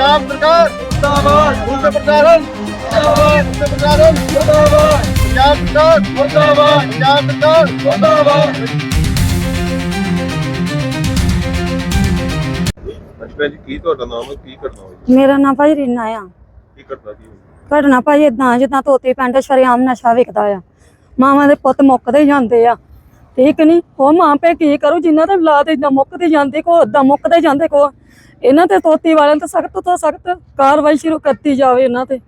ਪੰਜਾਬ ਸਰਕਾਰ ਮੁਰਦਾਬਾਦ ਮੁਰਦਾ ਪ੍ਰਚਾਰਨ ਮੁਰਦਾਬਾਦ ਮੁਰਦਾ ਪ੍ਰਚਾਰਨ ਮੁਰਦਾਬਾਦ ਪੰਜਾਬ ਸਰਕਾਰ ਮੁਰਦਾਬਾਦ ਪੰਜਾਬ ਸਰਕਾਰ ਮੁਰਦਾਬਾਦ। ਜੀ ਕੀ ਤੁਹਾਡਾ ਨਾਮ ਹੈ? ਕੀ ਕਰਨਾ ਹੋਈ? ਮੇਰਾ ਨਾਮ ਭਾਈ ਰੀਨਾ ਆ। ਕੀ ਕਰਨਾ ਕੀ ਹੋਈ? ਘਟਨਾ ਭਾਈ ਇਦਾਂ ਜਿੱਦਾਂ ਤੋਤੀ ਪਿੰਡ ਸ਼ਰੇਆਮ ਨਸ਼ਾ ਵਿਕਦਾ ਆ। ਮਾਵਾਂ ਦੇ ਪੁੱਤ ਮੁੱਕਦੇ ਜਾਂਦੇ ਆ। ਠੀਕ ਨਹੀਂ ਉਹ ਮਾਂ ਪੇ ਕੀ ਕਰੂ? ਜਿਨ੍ਹਾਂ ਦੇ ਔਲਾਦ ਇਦਾਂ ਮੁੱਕਦੇ ਜਾਂਦੇ ਕੋ ਏਦਾਂ ਮੁੱਕਦੇ ਜਾਂਦੇ ਕੋ ਇਹਨਾਂ ਤੇ ਤੋਤੀ ਵਾਲਿਆਂ ਤੇ ਸਖਤ ਤੋਂ ਸਖਤ ਕਾਰਵਾਈ ਸ਼ੁਰੂ ਕਰਤੀ ਜਾਵੇ ਇਹਨਾਂ ਤੇ।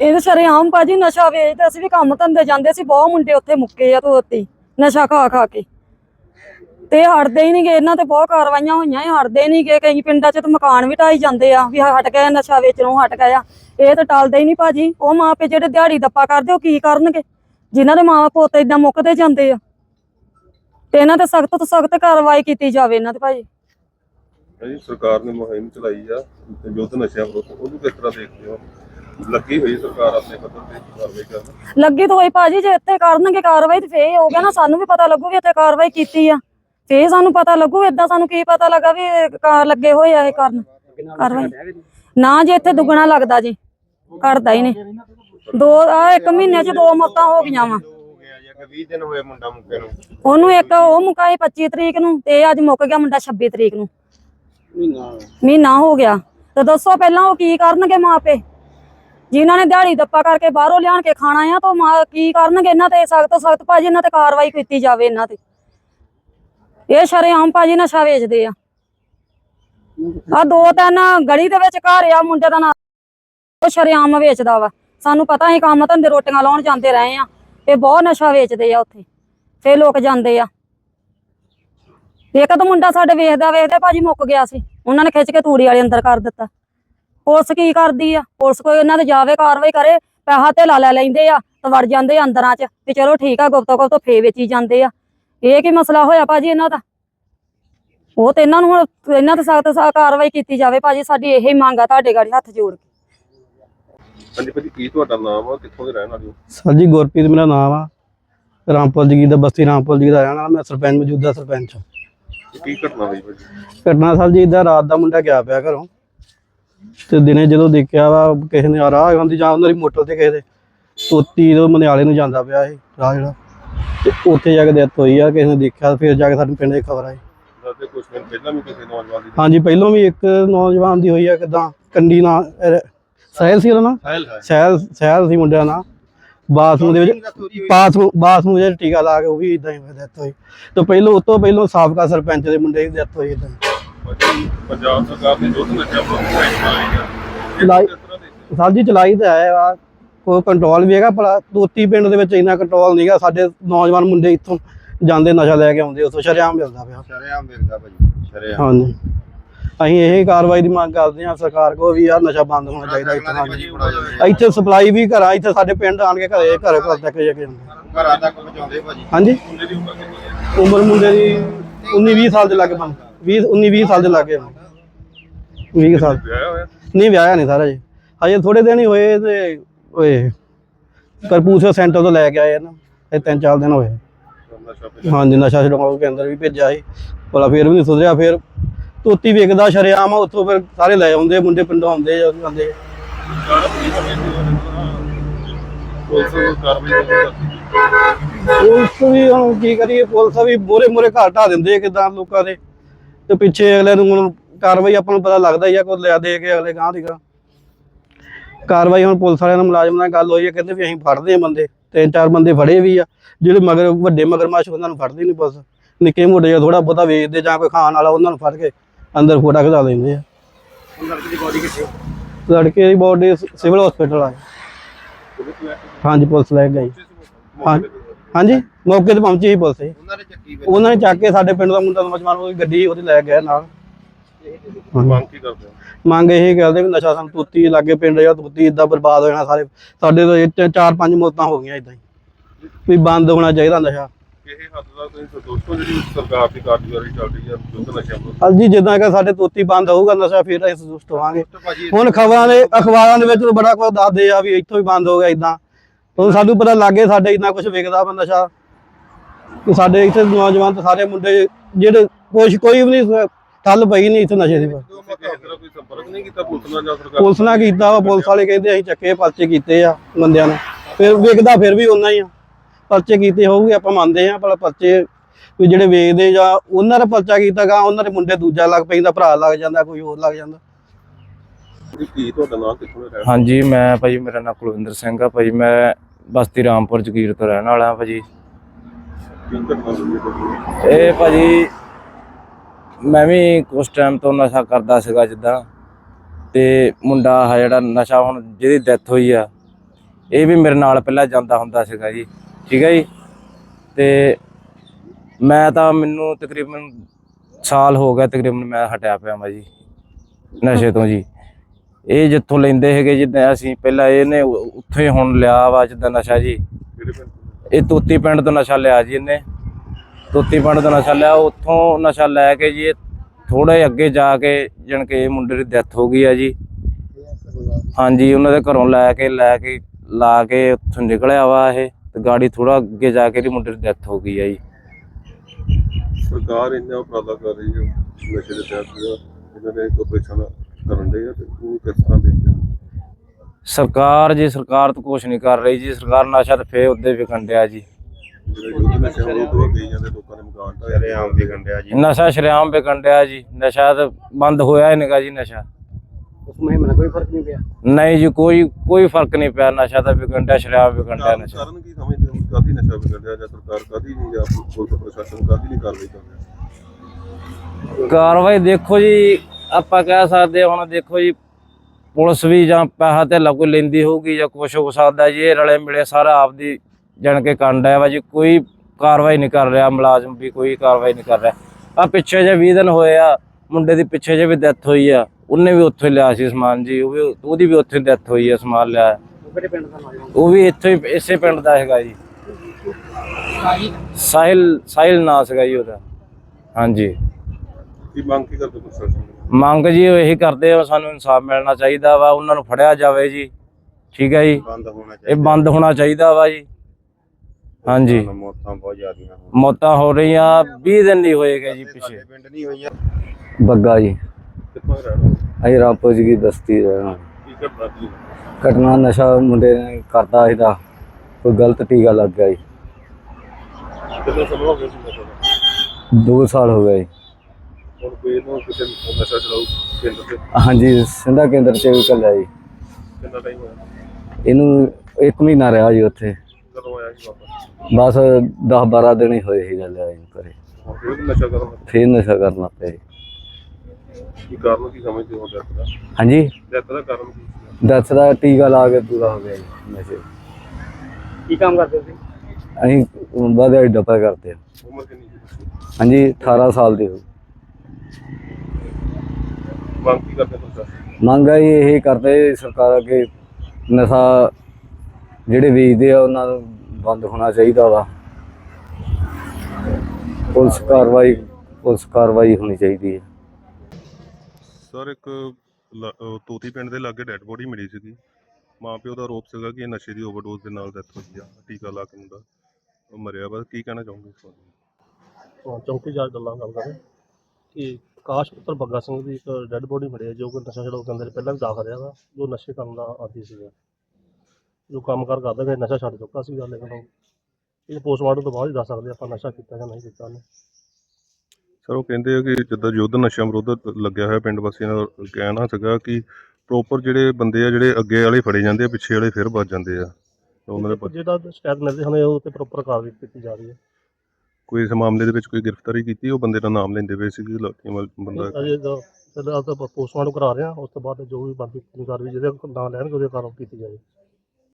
ਇਹ ਸ਼ਰੇਆਮ ਭਾਜੀ ਨਸ਼ਾ ਵੇਚਦੇ, ਅਸੀਂ ਵੀ ਕੰਮ ਧੰਦੇ ਜਾਂਦੇ ਸੀ ਬਹੁਤ ਮੁੰਡੇ ਉੱਥੇ ਮੁੱਕੇ ਆ ਤੋਤੀ ਨਸ਼ਾ ਖਾ ਖਾ ਕੇ। ਤੇ ਹਟਦੇ ਹੀ ਨਹੀਂ ਗਏ ਇਹਨਾਂ ਤੇ ਬਹੁਤ ਕਾਰਵਾਈਆਂ ਹੋਈਆਂ ਹਟਦੇ ਨਹੀਂ ਗਏ ਕਈ ਪਿੰਡਾਂ 'ਚ ਤਾਂ ਮਕਾਨ ਵੀ ਢਾਈ ਜਾਂਦੇ ਆ, ਵੀ ਹਟ ਗਏ, ਨਸ਼ਾ ਵੇਚਣੋਂ ਹਟ ਗਏ ਆ। ਇਹ ਤਾਂ ਟਾਲਦੇ ਹੀ ਨਹੀਂ ਭਾਜੀ, ਉਹ ਮਾਂ ਪੇ ਜਿਹੜੇ ਦਿਹਾੜੀ ਦੱਪਾ ਕਰਦੇ, ਉਹ ਕੀ ਕਰਨਗੇ? ਜਿਨ੍ਹਾਂ ਦੇ ਮਾਂ ਪੁੱਤ ਇਦਾਂ ਮੁੱਕਦੇ ਜਾਂਦੇ ਆ। ਤੇ ਇਹਨਾਂ ਤੇ ਸਖਤ ਤੋਂ ਸਖਤ ਕਾਰਵਾਈ ਕੀਤੀ ਜਾਵੇ ਇਹਨਾਂ ਤੇ ਭਾਜੀ। ਹਾਂਜੀ ਸਰਕਾਰ ਨੇ ਮੁਹਿੰਮ ਚਲਾਈ ਆ ਤੇ ਯੁੱਧ ਨਸ਼ਿਆਂ ਵਿਰੁੱਧ ਉਹਨੂੰ ਕਿਸ ਤਰ੍ਹਾਂ ਦੇਖਦੇ ਹੋ? ਲੱਗੀ ਹੋਈ ਸਰਕਾਰ ਆਪਣੇ ਪੱਧਰ ਤੇ ਕਾਰਵਾਈ ਕਰਨ? ਲੱਗੀ ਤਾਂ ਹੋਈ ਭਾਜੀ ਜੇ ਇੱਥੇ ਕਰਨਗੇ ਕਾਰਵਾਈ ਤੇ ਫੇਰ ਹੋ ਗਿਆ ਨਾ ਸਾਨੂੰ ਵੀ ਪਤਾ ਲੱਗੂ ਵੀ ਇੱਥੇ ਕਾਰਵਾਈ ਕੀਤੀ ਆ। ਫੇਰ ਸਾਨੂੰ ਪਤਾ ਲੱਗੂ ਏਦਾਂ ਸਾਨੂੰ ਕੀ ਪਤਾ ਲੱਗਾ ਵੀ ਲੱਗੇ ਹੋਏ ਆ ਇਹ ਕਰਨ। ਕਾਰਵਾਈ। ਨਾ ਜੇ ਇੱਥੇ ਦੁੱਗਣਾ ਲੱਗਦਾ ਜੀ ਕਰਦਾ ਹੀ ਨਹੀਂ। ਦੋ ਆ ਇੱਕ ਮਹੀਨੇ ਚ ਦੋ ਮੌਤਾਂ ਹੋ ਗਈਆਂ ਵਾ। ਹੋ ਗਿਆ ਜੀ 20 ਦਿਨ ਹੋਏ ਮੁੰਡਾ ਮੁੱਕੇ ਨੂੰ। ਉਹਨੂੰ ਇੱਕ ਉਹ ਮੁਕਾਈ 25 ਤਰੀਕ ਨੂੰ ਤੇ ਅੱਜ ਮੁੱਕ ਗਿਆ ਮੁੰਡਾ 26 ਤਰੀਕ ਨੂੰ। ਮਹੀਨਾ ਹੋ ਗਿਆ। ਤੇ ਦੱਸੋ ਪਹਿਲਾਂ ਉਹ ਕੀ ਕਰਨਗੇ ਮਾਪੇ ਜਿਨ੍ਹਾਂ ਨੇ ਦਿਹਾੜੀ ਦੱਪਾ ਕਰਕੇ ਬਾਹਰੋਂ ਲਿਆਣ ਕੇ ਖਾਣਾ ਆ, ਤਾਂ ਮਾਂ ਕੀ ਕਰਨਗੇ ਇਹਨਾਂ ਤੇ? ਸਖਤ ਸਖਤ ਭਾਜੀ ਇਹਨਾਂ ਤੇ ਕਾਰਵਾਈ ਕੀਤੀ ਜਾਵੇ ਇਹਨਾਂ ਤੇ। ਇਹ ਸ਼ਰੇਆਮ ਭਾਜੀ ਨਸ਼ਾ ਵੇਚਦੇ ਆ। ਆ ਦੋ ਤਿੰਨ ਗਲੀ ਦੇ ਵਿੱਚ ਘਰ ਆ, ਮੁੰਡੇ ਦਾ ਨਾਂ। ਉਹ ਸ਼ਰੇਆਮ ਵੇਚਦਾ ਵਾ। ਸਾਨੂੰ ਪਤਾ ਹੀ ਕੰਮ ਧੰਦੇ ਰੋਟੀਆਂ ਲਾਉਣ ਜਾਂਦੇ ਰਹੇ ਆ। ਇਹ ਬਹੁਤ ਨਸ਼ਾ ਵੇਚਦੇ ਆ ਉੱਥੇ। ਫੇਰ ਲੋਕ ਜਾਂਦੇ ਆ। ਇੱਕ ਤਾਂ ਮੁੰਡਾ ਸਾਡੇ ਵੇਖਦਾ ਵੇਖਦਾ ਭਾਜੀ ਮੁੱਕ ਗਿਆ ਸੀ। ਉਹਨਾਂ ਨੇ ਖਿੱਚ ਕੇ ਤੂੜੀ ਵਾਲੇ ਅੰਦਰ ਕਰ ਦਿੱਤਾ। ਪੁਲਿਸ ਕੀ ਕਰਦੀ ਆ? ਪੁਲਿਸ ਕੋਈ ਇਹਨਾਂ ਤੇ ਜਾਵੇ ਕਾਰਵਾਈ ਕਰੇ ਪੈਸਾ ਤੇ ਲਾ ਲੈ ਲੈਂਦੇ ਆ ਤੇ ਵੜ ਜਾਂਦੇ ਆ ਅੰਦਰਾਂ 'ਚ ਵੀ ਚਲੋ ਠੀਕ ਆ ਗੁਪਤੋ ਗੁਪਤੋ ਫੇ ਵੇਚੀ ਜਾਂਦੇ ਆ। ਇਹ ਕੀ ਮਸਲਾ ਹੋਇਆ ਭਾਜੀ ਇਹਨਾਂ ਦਾ? ਉਹ ਤੇ ਇਹਨਾਂ ਨੂੰ ਹੁਣ ਇਹਨਾਂ ਤੇ ਸਖਤ ਸਖਤ ਕਾਰਵਾਈ ਕੀਤੀ ਜਾਵੇ ਭਾਜੀ ਸਾਡੀ ਇਹੀ ਮੰਗ ਆ ਤੁਹਾਡੇ ਗਾੜੀ ਹੱਥ ਜੋੜ ਕੇ। ਹਾਂਜੀ ਭਾਜੀ ਕੀ ਤੁਹਾਡਾ ਨਾਮ ਆ? ਕਿੱਥੋਂ ਦੇ ਰਹਿਣ ਵਾਲੇ ਹੋ? ਸਰ ਜੀ ਗੁਰਪ੍ਰੀਤ ਮੇਰਾ ਨਾਮ ਆ। ਰਾਮਪੁਰ ਜੀ ਦਾ ਬਸਤੀ ਰਾਮਪੁਰ ਜੀ ਦਾ ਰਹਿਣ ਵਾਲਾ ਮੈਂ ਸਰਪੰਚ ਮੌਜੂਦਾ ਸਰਪੰਚ ਹਾਂ। ਕੀ ਘਟਨਾ ਹੋਈ ਭਾਜੀ ਘਟਨਾ ਸਰ ਜੀ ਇਦਾਂ ਰਾਤ ਦਾ ਮੁੰਡਾ ਗਿਆ ਪਿਆ ਘਰੋਂ। ਤੇ ਦਿਨੇ ਜਦੋਂ ਦੇਖਿਆ ਵਾ ਕਿਸੇ ਨੇ ਰਾਹ ਆਉਂਦੀ ਜਾਂ ਉਹਨਾਂ ਦੀ ਮੋਟਰ ਤੇ ਕਿਸੇ ਦੇ ਤੋਤੀ ਤੋਂ ਮਨਿਆਲੇ ਨੂੰ ਜਾਂਦਾ ਪਿਆ ਇਹ ਰਾਹ ਜਿਹੜਾ। ਤੇ ਉੱਥੇ ਜਾ ਕੇ ਡੈਥ ਹੋਈ ਆ ਕਿਸੇ ਨੇ ਦੇਖਿਆ ਫਿਰ ਜਾ ਕੇ ਸਾਡੇ ਪਿੰਡ ਦੀ ਖਬਰ ਆਈ। ਦੱਸਦੇ ਕੁਝ ਦਿਨ ਪਹਿਲਾਂ ਵੀ ਕਿਸੇ ਨੌਜਵਾਨ ਦੀ ਹਾਂਜੀ ਪਹਿਲਾਂ ਵੀ ਇੱਕ ਨੌਜਵਾਨ ਦੀ ਹੋਈ ਆ ਕਿਦਾਂ ਕੰਡੀ ਨਾਲ ਅਹ, ਸਾਹਿਲ ਸੀ ਉਹਦਾ ਨਾਂ? ਸਹਿਲ ਸਹਿਲ। ਸੀ ਮੁੰਡਿਆਂ ਦਾ ਬਾਥਰੂਮ ਦੇ ਵਿੱਚ ਬਾਥਰੂਮ ਬਾਥਰੂਮ ਦੇ ਵਿੱਚ ਟੀਕਾ ਲਾ ਕੇ ਉਹ ਵੀ ਇਦਾਂ ਹੀ ਡੈਥ ਹੋਈ। ਤੇ ਪਹਿਲੋਂ ਉਸ ਤੋਂ ਪਹਿਲੋਂ ਸਾਬਕਾ ਸਰਪੰਚ ਦੇ ਮੁੰਡੇ ਦੀ ਡੈਥ ਹੋਈ ਇਦਾਂ ਪੰਜਾਬ ਸਰਕਾਰ ਨੇ ਚਲਾਈ ਜੀ ਚਲਾਈ ਤਾਂ ਹੈ ਆ। ਕੋਈ ਕੰਟਰੋਲ ਵੀ ਹੈਗਾ ਪਰ ਤੋਤੀ ਪਿੰਡ ਦੇ ਵਿੱਚ ਇੰਨਾ ਕੰਟਰੋਲ ਨਹੀਂਗਾ ਸਾਡੇ ਨੌਜਵਾਨ ਮੁੰਡੇ ਇੱਥੋਂ ਜਾਂਦੇ ਨਸ਼ਾ ਲੈ ਕੇ ਆਉਂਦੇ ਉੱਥੋਂ ਸ਼ਰੇਆਮ ਮਿਲਦਾ ਪਿਆ। ਸ਼ਰੇਆਮ ਵੇਖਦਾ ਭਾਜੀ ਸ਼ਰੇਆਮ। ਹਾਂਜੀ। ਅਸੀਂ ਇਹ ਕਾਰਵਾਈ ਦੀ ਮੰਗ ਕਰਦੇ ਹਾਂ ਸਰਕਾਰ ਕੋਲ ਵੀ ਯਾਰ ਨਸ਼ਾ ਬੰਦ ਹੋਣਾ ਚਾਹੀਦਾ ਇੱਥੇ ਹਾਂਜੀ। ਇੱਥੇ ਸਪਲਾਈ ਵੀ ਘਰਾਂ ਇੱਥੇ ਸਾਡੇ ਪਿੰਡ ਆਣ ਕੇ ਘਰੇ ਘਰੇ ਘਰ ਤੱਕ ਜਾ ਕੇ ਘਰਾਂ ਤੱਕ ਪਹੁੰਚਾਉਂਦੇ ਭਾਜੀ। ਹਾਂਜੀ। ਉਮਰ ਮੁੰਡੇ ਦੀ 19 20 ਸਾਲ ਦੇ ਲੱਗੇ ਬਣ 20 19 20 ਸਾਲ ਦੇ ਲੱਗੇ 20 ਸਾਲ। ਨਹੀਂ ਵਿਆਹਿਆ ਨਹੀਂ ਸਾਰਾ ਜੀ। ਹਜੇ ਥੋੜੇ ਦਿਨ ਹੀ ਹੋਏ ਤੇ ਓਏ ਕਰਪੂਸੇ ਸੈਂਟਰ ਤੋਂ ਲੈ ਕੇ ਆਏ ਨਾ ਇਹ ਤਿੰਨ ਚਾਰ ਦਿਨ ਹੋਏ। ਹਾਂਜੀ ਨਸ਼ਾ ਛਡਾਉਣ ਕੇ ਅੰਦਰ ਵੀ ਭੇਜਿਆ ਸੀ। ਭਲਾ ਫੇਰ ਵੀ ਨਹੀਂ ਸੁਧਰਿਆ ਫੇਰ ਤੋਤੀ ਵੇਖਦਾ ਸ਼ਰੇਆਮ ਉੱਥੋਂ ਫਿਰ ਸਾਰੇ ਲੈ ਆਉਂਦੇ ਮੁੰਡੇ ਪਿੰਡੋਂ ਆਉਂਦੇ ਆ ਜਾਂਦੇ ਪੁਲਿਸ ਵੀ ਹੁਣ ਕੀ ਕਰੀਏ ਪੁਲਿਸ ਵੀ ਮੋਰੇ ਮੋਰੇ ਘਰ ਢਾ ਦਿੰਦੇ ਕਿਦਾਂ ਲੋਕਾਂ ਦੇ। ਤੇ ਪਿੱਛੇ ਅਗਲੇ ਨੂੰ ਕਾਰਵਾਈ ਆਪਾਂ ਨੂੰ ਪਤਾ ਲੱਗਦਾ ਹੀ ਆ ਕੋਈ ਲਿਆ ਦੇ ਕੇ ਅਗਲੇ ਗਾਂ ਦੀ ਗਾਂ ਕਾਰਵਾਈ ਹੁਣ ਪੁਲਿਸ ਵਾਲਿਆਂ ਨਾਲ ਮੁਲਾਜ਼ਮ ਨਾਲ ਗੱਲ ਹੋਈ ਹੈ ਕਹਿੰਦੇ ਵੀ ਅਸੀਂ ਫੜਦੇ ਆ ਬੰਦੇ ਤਿੰਨ ਚਾਰ ਬੰਦੇ ਫੜੇ ਵੀ ਆ ਜਿਹੜੇ ਮਗਰ ਵੱਡੇ ਮਗਰਮੱਛ ਉਹਨਾਂ ਨੂੰ ਫੜਦੀ ਨਹੀਂ ਪੁਲਿਸ। ਨਿੱਕੇ ਮੋਟੇ ਜਿਹਾ ਥੋੜਾ ਬਹੁਤਾ ਵੇਚਦੇ ਜਾਂ ਕੋਈ ਖਾਣ ਵਾਲਾ ਉਹਨਾਂ ਨੂੰ ਫੜ ਕੇ ਅੰਦਰ ਫੋਟਾ ਖਿਚਾ ਲੈਂਦੇ ਆ। ਲੜਕੀ ਦੀ ਬੋਡੀ ਕਿੱਥੇ ਲੜਕੇ ਦੀ ਬੋਡੀ ਸਿਵਲ ਹਸਪੀਟਲ ਆ। ਹਾਂਜੀ ਪੁਲਿਸ ਲੈ ਗਈ। ਹਾਂਜੀ ਮੌਕੇ ਤੇ ਪਹੁੰਚੀ ਸੀ ਪੁਲਿਸ। ਉਹਨਾਂ ਨੇ ਚੱਕੀ ਵਿੱਚ ਉਹਨਾਂ ਨੇ ਚੱਕ ਕੇ ਸਾਡੇ ਪਿੰਡ ਦਾ ਮੁੰਡਾ ਨੌਜਵਾਨ ਉਹਦੀ ਗੱਡੀ ਉਹਦੀ ਲੈ ਗਏ ਨਾਲ। ਮੰਗ ਕੀ ਕਰਦੇ ਮੰਗ ਇਹ ਕਰਦੇ ਵੀ ਨਸ਼ਾ ਸਾਨੂੰ ਤੁੱਤੀ ਲਾਗੇ ਪਿੰਡ ਜਾਂ ਤੁੱਤੀ ਇਦਾਂ ਬਰਬਾਦ ਹੋ ਜਾਣਾ ਸਾਰੇ। ਸਾਡੇ ਤੋਂ ਚਾਰ ਪੰਜ ਮੌਤਾਂ ਹੋ ਗਈਆਂ ਇਦਾਂ ਹੀ। ਵੀ ਬੰਦ ਹੋਣਾ ਚਾਹੀਦਾ ਨਸ਼ਾ। ਇਹ ਹੱਦ ਦਾ ਤੁਸੀਂ ਸੰਤੁਸ਼ਟ ਹੋ ਜਿਹੜੀ ਸਰਕਾਰ ਦੀ ਕਾਰਜਕਾਰੀ ਚੱਲ ਰਹੀ ਹੈ ਯੁੱਧ ਨਸ਼ਿਆਂ ਵਿਰੁੱਧ? ਅੱਜ ਜੀ ਜਿੱਦਾਂ ਕਿ ਸਾਡੇ ਤੋਤੀ ਬੰਦ ਹੋਊਗਾ ਨਸ਼ਾ ਫਿਰ ਅਸੀਂ ਸੰਤੁਸ਼ਟ ਹੋਵਾਂਗੇ। ਹੁਣ ਖਬਰਾਂ ਦੇ ਅਖਬਾਰਾਂ ਦੇ ਵਿੱਚ ਬੜਾ ਕੁਝ ਦੱਸਦੇ ਆ ਵੀ ਇੱਥੋਂ ਹੀ ਬੰਦ ਹੋ ਗਿਆ ਇਦਾਂ ਹੁਣ ਸਾਨੂੰ ਪਤਾ ਲੱਗੇ ਸਾਡੇ ਇੰਨਾ ਕੁਝ ਵਿਕਦਾ ਵਾ ਨਸ਼ਾ। ਕਿ ਸਾਡੇ ਇੱਥੇ ਨੌਜਵਾਨ ਤੇ ਸਾਰੇ ਮੁੰਡੇ ਜਿਹੜੇ ਕੁਛ ਕੋਈ ਵੀ ਨਹੀਂ ਠੱਲ ਪਈ ਨਹੀਂ ਇੱਥੇ ਨਸ਼ੇ ਦੀ। ਸੰਪਰਕ ਨਹੀਂ ਕੀਤਾ ਪੁਲਿਸ ਨਾਲ ਜਾਂ ਸਰਕਾਰ ਪੁਲਿਸ ਨਾਲ ਕੀਤਾ ਪੁਲਿਸ ਵਾਲੇ ਕਹਿੰਦੇ ਅਸੀਂ ਚੱਕੇ ਪਰਚੇ ਕੀਤੇ ਆ ਬੰਦਿਆਂ ਨੇ। ਫਿਰ ਵਿਕਦਾ ਫਿਰ ਵੀ ਉਹਨਾਂ ਹੀ ਆ। ਪਰਚੇ ਕੀਤੇ ਹੋਊਗੇ ਆਪਾਂ ਮੰਨਦੇ ਆ ਪਰ ਪਰਚੇ ਵੀ ਜਿਹੜੇ ਵੇਚਦੇ ਜਾਂ ਉਹਨਾਂ ਦਾ ਪਰਚਾ ਕੀਤਾ ਗਾ ਉਹਨਾਂ ਦੇ ਮੁੰਡੇ ਦੂਜਾ ਲੱਗ ਪੈਂਦਾ ਭਰਾ ਲੱਗ ਜਾਂਦਾ ਕੋਈ ਹੋਰ ਲੱਗ ਜਾਂਦਾ। ਜੀ ਕੀ ਤੁਹਾਡਾ ਨਾਮ ਕਿੱਥੋਂ ਦਾ ਰਹਿਣ ਹਾਂਜੀ ਮੈਂ ਭਾਜੀ ਮੇਰਾ ਨਾਮ ਕੁਲਵਿੰਦਰ ਸਿੰਘ ਆ ਭਾਜੀ ਮੈਂ ਬਸਤੀ ਰਾਮਪੁਰ ਜਗੀਰ ਤੋਂ ਰਹਿਣ ਵਾਲਾ ਹਾਂ ਭਾਜੀ? ਇਹ ਭਾਜੀ ਮੈਂ ਵੀ ਕੁਝ ਟਾਈਮ ਤੋਂ ਨਸ਼ਾ ਕਰਦਾ ਸੀਗਾ ਜਿੱਦਾਂ ਤੇ ਮੁੰਡਾ ਆ ਜਿਹੜਾ ਨਸ਼ਾ ਹੁਣ ਜਿਹਦੀ ਡੈਥ ਹੋਈ ਆ ਇਹ ਵੀ ਮੇਰੇ ਨਾਲ ਪਹਿਲਾਂ ਜਾਂਦਾ ਹੁੰਦਾ ਸੀਗਾ ਜੀ। ਠੀਕ ਹੈ ਜੀ? ਤੇ ਮੈਂ ਤਾਂ ਮੈਨੂੰ ਤਕਰੀਬਨ ਸਾਲ ਹੋ ਗਿਆ ਤਕਰੀਬਨ ਮੈਂ ਹਟਿਆ ਪਿਆ ਮੈਂ ਜੀ, ਨਸ਼ੇ ਤੋਂ ਜੀ। ਇਹ ਜਿੱਥੋਂ ਲੈਂਦੇ ਹੈਗੇ ਜਿੱਦਾਂ ਅਸੀਂ ਪਹਿਲਾਂ ਇਹਨੇ ਉ- ਉੱਥੇ ਹੁਣ ਲਿਆ ਵਾ ਜਿੱਦਾਂ ਨਸ਼ਾ ਜੀ। ਇਹ ਤੋਤੀ ਪਿੰਡ ਤੋਂ ਨਸ਼ਾ ਲਿਆ ਜੀ ਇਹਨੇ। ਤੋਤੀ ਪਿੰਡ ਤੋਂ ਨਸ਼ਾ ਲਿਆ, ਉੱਥੋਂ ਨਸ਼ਾ ਲੈ ਕੇ ਜੀ ਥੋੜੇ ਅੱਗੇ ਜਾ ਕੇ ਜਣ ਕੇ ਇਹ ਮੁੰਡੇ ਦੀ ਡੈਥ ਹੋ ਗਈ ਆ ਜੀ। ਹਾਂਜੀ, ਉਹਨਾਂ ਦੇ ਘਰੋਂ ਲੈ ਕੇ ਲੈ ਕੇ, ਲਾ ਕੇ ਉੱਥੋਂ ਨਿਕਲਿਆ ਵਾ ਇਹ। ਤੇ ਗਾੜੀ ਥੋੜਾ ਅੱਗੇ ਜਾ ਕੇ ਇਹਦੀ ਮੁੰਡੇ ਦੀ ਡੈਥ ਹੋ ਗਈ ਆ ਜੀ। ਸਰਕਾਰ ਇੰਨਾ ਉਪਰਾਲਾ ਕਰ ਰਹੀ ਹੈ ਨਸ਼ੇ ਦੇ ਤਹਿਤ ਇਹਨਾਂ ਨੇ ਕੋਪਰੇਸ਼ਨ ਕਰਨ ਦੇ ਆ ਤੇ ਉਹ ਕਿਸ ਤਰ੍ਹਾਂ ਦੇਖਦੇ ਆ? ਸਰਕਾਰ ਜੀ ਸਰਕਾਰ ਤਾਂ ਕੁਝ ਨਹੀਂ ਕਰ ਰਹੀ ਜੀ ਸਰਕਾਰ ਨਸ਼ਾ ਤੇ ਫੇਰ ਉੱਦੇ ਵਿਕਣ ਡਿਆ ਜੀ। ਨਸ਼ੇ ਦੇ ਸ਼ਰੇਆਮ ਵਿਕਣ ਡਿਆ ਜੀ। ਨਸ਼ਾ ਤਾਂ ਬੰਦ ਹੋਇਆ ਹੀ ਨਹੀਂਗਾ ਜੀ ਨਸ਼ਾ। ਮੁਹਿੰਮ ਨਾਲ ਕੋਈ ਫ਼ਰਕ ਨਹੀਂ ਪਿਆ। ਨਹੀਂ ਜੀ ਕੋਈ ਕੋਈ ਫ਼ਰਕ ਨਹੀਂ ਪਿਆ। ਨਸ਼ਾ ਤਾਂ ਵਿਕਣ ਡਿਆ ਸ਼ਰਾਬ ਵਿਕਣ ਡਿਆ ਨਸ਼ਾ। ਕਾਰਨ ਕੀ ਸਮਝਦੇ ਹੋ? ਕਾਦੀ ਨਸ਼ਾ ਵਿਗੜਿਆ ਜਾਂ ਸਰਕਾਰ ਕਾਦੀ ਨਹੀਂ ਜਾਂ ਪੁਲਿਸ ਪ੍ਰਸ਼ਾਸਨ ਕਾਦੀ ਨਹੀਂ ਕਾਰਵਾਈ ਕਰ ਰਿਹਾ? ਕਾਰਵਾਈ ਦੇਖੋ ਜੀ ਆਪਾਂ ਕਹਿ ਸਕਦੇ ਹੁਣ ਦੇਖੋ ਜੀ ਪੁਲਿਸ ਵੀ ਜਾਂ ਪੈਸਾ ਤੇ ਕੋਈ ਲੈਂਦੀ ਹੋਊਗੀ ਜਾਂ ਕੁਛ ਹੋ ਸਕਦਾ ਜੀ ਇਹ ਰਲੇ ਮਿਲੇ ਸਾਰਾ ਆਪਦੀ ਜਾਣ ਕੇ ਕੰਡ ਹੈ ਵਾ ਜੀ ਕੋਈ ਕਾਰਵਾਈ ਨਹੀਂ ਕਰ ਰਿਹਾ ਮੁਲਾਜ਼ਮ ਵੀ ਕੋਈ ਕਾਰਵਾਈ ਨਹੀਂ ਕਰ ਰਿਹਾ। ਆ ਪਿੱਛੇ ਜੇ 20 ਦਿਨ ਹੋਏ ਆ ਮੁੰਡੇ ਦੀ ਪਿੱਛੇ ਜੇ ਵੀ ਡੈਥ ਹੋਈ ਆ। ਉਹਨੇ ਵੀ ਉੱਥੇ ਲਿਆ ਸੀ ਸਮਾਨ ਜੀ ਉਹ ਵੀ ਉਹਦੀ ਵੀ ਉੱਥੇ ਡੈਥ ਹੋਈ ਆ ਸਮਾਨ ਲਿਆ। ਕਿਹੜੇ ਪਿੰਡ ਦਾ ਨਾਮ ਉਹ ਵੀ ਇੱਥੇ ਹੀ ਇਸੇ ਪਿੰਡ ਦਾ ਹੈਗਾ ਜੀ। ਸਾਹਿਲ? ਸਾਹਿਲ ਨਾਂ ਸੀਗਾ ਜੀ ਉਹਦਾ। ਹਾਂਜੀ। ਕੀ ਮੰਗ ਕੀ ਕਰਦੇ ਪ੍ਰਸ਼ਾਸਨ? ਮੰਗ ਜੀ ਉਹ ਇਹੀ ਕਰਦੇ ਆ ਸਾਨੂੰ ਇਨਸਾਫ ਮਿਲਣਾ ਚਾਹੀਦਾ ਵਾ ਉਹਨਾਂ ਨੂੰ ਫੜਿਆ ਜਾਵੇ ਜੀ। ਠੀਕ ਹੈ ਜੀ। ਬੰਦ ਹੋਣਾ ਇਹ ਬੰਦ ਹੋਣਾ ਚਾਹੀਦਾ ਵਾ ਜੀ। ਹਾਂਜੀ। ਮੌਤਾਂ ਬਹੁਤ ਜ਼ਿਆਦੀਆਂ ਹੋਣ ਮੌਤਾਂ ਹੋ ਰਹੀਆਂ 20 ਦਿਨ ਨਹੀਂ ਹੋਏਗੇ ਜੀ ਪਿੱਛੇ। ਪਿੰਡ ਨਹੀਂ ਹੋਈਆਂ। ਬੱਗਾ ਜੀ। ਕਿੱਥੋਂ ਰਹਿਣ? ਅਸੀਂ ਰਾਮਪੁਰ ਜੀ ਦੀ ਬਸਤੀ ਰਹਿਣ। ਕੀ ਘਟਨਾ ਕੀ ਘਟਨਾ ਨਸ਼ਾ ਮੁੰਡੇ ਨੇ ਕਰਦਾ ਇਹਦਾ ਕੋਈ ਗਲਤ ਟੀਕਾ ਲੱਗ ਗਿਆ ਜੀ ਕਿੰਨੇ ਸਮਾਂ ਹੋ ਗਿਆ ਸੀ ਨਸ਼ਾ ਦਾ? 2 ਸਾਲ ਹੋ ਗਏ। ਹੁਣ ਕੋਈ ਇਹਨੂੰ ਕਿਸੇ ਨਸ਼ਾ ਛਡਾਊ ਕੇਂਦਰ ਤੇ ਹਾਂਜੀ ਸਿੰਧਾ ਕੇਂਦਰ ਚ ਵੀ ਕੱਲਿਆ ਜੀ ਕਿੰਨਾ ਟਾਈਮ ਹੋਇਆ ਇਹਨੂੰ 1 ਮਹੀਨਾ ਰਿਹਾ ਜੀ ਉੱਥੇ ਕਦੋਂ ਆਇਆ ਸੀ ਵਾਪਸ ਬਸ 10 12 ਦਿਨ ਹੀ ਹੋਏ ਸੀ ਗੱਲ ਆਈ ਕਰੇ ਹੁਣ ਫਿਰ ਵੀ ਨਸ਼ਾ ਕਰਨ ਲੱਗੇ। ਫੇਰ ਨਸ਼ਾ ਕਰਨਾ ਪਿਆ ਜੀ। ਕੀ ਕਾਰਨ ਕੀ ਸਮਝਦੇ ਹੋ ਡੈਥ ਦਾ? ਹਾਂਜੀ? ਡੈਥ ਦਾ ਕਾਰਨ ਕੀ ਸੀ? ਦੱਸ ਦਾ ਟੀਕਾ ਲਾ ਕੇ ਪੂਰਾ ਹੋ ਗਿਆ ਜੀ ਨਸ਼ੇ ਕੀ ਕੰਮ ਕਰਦੇ ਸੀ? ਅਸੀਂ ਵਧਿਆ ਡੱਪਾ ਕਰਦੇ ਹਾਂ ਉਮਰ ਕਿੰਨੀ ਸੀ ਹਾਂਜੀ 18 ਸਾਲ ਦੇ ਹੋ ਮੰਗ ਕੀ ਕਰਦੇ ਪ੍ਰਸ਼ਾਸਨ ਮੰਗ ਹੈ ਇਹ ਕਰਦੇ ਸਰਕਾਰ ਅੱਗੇ ਨਸ਼ਾ ਜਿਹੜੇ ਵੇਚਦੇ ਆ ਉਹਨਾਂ ਨੂੰ ਬੰਦ ਹੋਣਾ ਚਾਹੀਦਾ ਵਾ। ਪੁਲਿਸ ਕਾਰਵਾਈ ਪੁਲਿਸ ਕਾਰਵਾਈ ਹੋਣੀ ਚਾਹੀਦੀ ਹੈ ਸਰ ਇੱਕ ਲ- ਅਹ ਤੋਤੀ ਪਿੰਡ ਦੇ ਲਾਗੇ ਡੈੱਡ ਬੋਡੀ ਮਿਲੀ ਸੀਗੀ। ਮਾਂ ਪਿਓ ਦਾ ਆਰੋਪ ਸੀਗਾ ਕਿ ਇਹ ਨਸ਼ੇ ਦੀ ਓਵਰਡੋਜ਼ ਦੇ ਨਾਲ ਡੈਥ ਹੋਈ ਆ ਟੀਕਾ ਲਾ ਕੇ ਮੁੰਡਾ। ਉਹ ਮਰਿਆ ਬਸ ਕੀ ਕਹਿਣਾ ਚਾਹੋਗੇ ਇਸ ਬਾਰੇ? ਹਾਂ, ਚੌਂਕੀ ਗੱਲਾਂ ਗੱਲ ਕਰੇ ਕਿ ਆਕਾਸ਼ ਪੁੱਤਰ ਬੱਗਾ ਸਿੰਘ ਦੀ ਇੱਕ ਡੈੱਡ ਬੋਡੀ ਮਿਲੀ ਹੈ ਜੋ ਕਿ ਨਸ਼ਾ ਛਡਾਊ ਕੇਂਦਰ ਪਹਿਲਾਂ ਵੀ ਦਾਖਲ ਰਿਹਾ ਵਾ ਜੋ ਨਸ਼ੇ ਕਰਨ ਦਾ ਆਦੀ ਸੀਗਾ। ਜੋ ਕੰਮ ਕਾਰ ਕਰਦਾ ਫਿਰ ਨਸ਼ਾ ਛੱਡ ਚੁੱਕਾ ਸੀਗਾ ਲੇਕਿਨ ਉਹ ਇਹ ਪੋਸਟਮਾਰਟਮ ਤੋਂ ਬਾਅਦ ਹੀ ਦੱਸ ਸਕਦੇ ਆਪਾਂ ਨਸ਼ਾ ਕੀਤਾ ਜਾਂ ਨਹੀਂ ਕੀਤਾ ਉਹਨੇ। ਸਰ ਉਹ ਕਹਿੰਦੇ ਆ ਕਿ ਜਿੱਦਾਂ ਯੁੱਧ ਨਸ਼ਾ ਵਿਰੋਧ ਲੱਗਿਆ ਹੋਇਆ ਪਿੰਡ ਵਾਸੀਆਂ ਦਾ ਕਹਿਣਾ ਸੀਗਾ ਕਿ ਪ੍ਰੋਪਰ ਜਿਹੜੇ ਬੰਦੇ ਆ ਜਿਹੜੇ ਅੱਗੇ ਵਾਲੇ ਫੜੇ ਜਾਂਦੇ ਆ ਪਿੱਛੇ ਵਾਲੇ ਫਿਰ ਬਚ ਜਾਂਦੇ ਆ। ਤਾਂ ਉਹਨਾਂ ਦੇ ਜਿਹੜਾ ਸ਼ਿਕਾਇਤ ਮਿਲਦੀ ਹਨ ਉਹ ਤੇ ਪ੍ਰੋਪਰ ਕਾਰਵਾਈ ਕੀਤੀ ਜਾ ਰਹੀ ਹੈ। ਕੋਈ ਇਸ ਮਾਮਲੇ ਦੇ ਵਿੱਚ ਕੋਈ ਗ੍ਰਿਫਤਾਰੀ ਕੀਤੀ ਉਹ ਬੰਦੇ ਦਾ ਨਾਮ ਲੈਂਦੇ ਪਏ ਸੀਗੇ ਲਾਠੀਆਂ ਵਾਲਾ ਬੰਦਾ। ਅਜੇ ਤਾਂ ਫਿਲਹਾਲ ਤਾਂ ਪੋਸਟਮਾਰਟਮ ਕਰਾ ਰਹੇ ਹਾਂ ਉਸ ਤੋਂ ਬਾਅਦ ਜੋ ਵੀ ਬਣਦੀ ਕਾਰਵਾਈ ਜਿਹਦੇ ਨਾਂ ਲੈਣਗੇ ਉਹਦੇ ਕਾਰਵਾਈ ਕੀਤੀ ਜਾਏਗੀ।